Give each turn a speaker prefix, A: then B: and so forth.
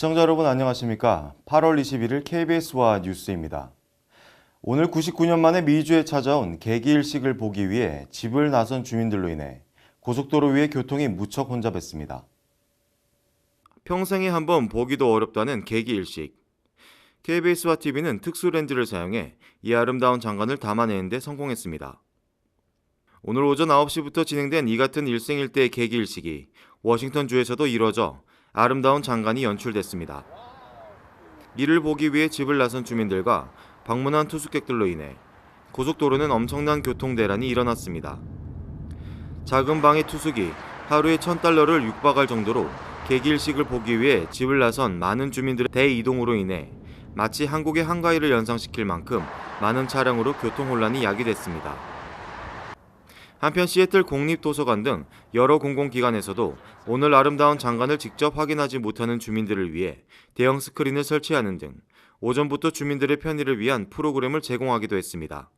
A: 시청자 여러분 안녕하십니까? 8월 21일 KBS와 뉴스입니다. 오늘 99년 만에 미주에 찾아온 개기일식을 보기 위해 집을 나선 주민들로 인해 고속도로 위의 교통이 무척 혼잡했습니다. 평생에 한 번 보기도 어렵다는 개기일식. KBS와 TV는 특수 렌즈를 사용해 이 아름다운 장관을 담아내는 데 성공했습니다. 오늘 오전 9시부터 진행된 이 같은 일생일대의 개기일식이 워싱턴주에서도 이뤄져 아름다운 장관이 연출됐습니다. 이를 보기 위해 집을 나선 주민들과 방문한 투숙객들로 인해 고속도로는 엄청난 교통 대란이 일어났습니다. 작은 방의 투숙이 하루에 1000달러를 육박할 정도로 개기일식을 보기 위해 집을 나선 많은 주민들의 대이동으로 인해 마치 한국의 한가위를 연상시킬 만큼 많은 차량으로 교통 혼란이 야기됐습니다. 한편 시애틀 공립도서관 등 여러 공공기관에서도 오늘 아름다운 장관을 직접 확인하지 못하는 주민들을 위해 대형 스크린을 설치하는 등 오전부터 주민들의 편의를 위한 프로그램을 제공하기도 했습니다.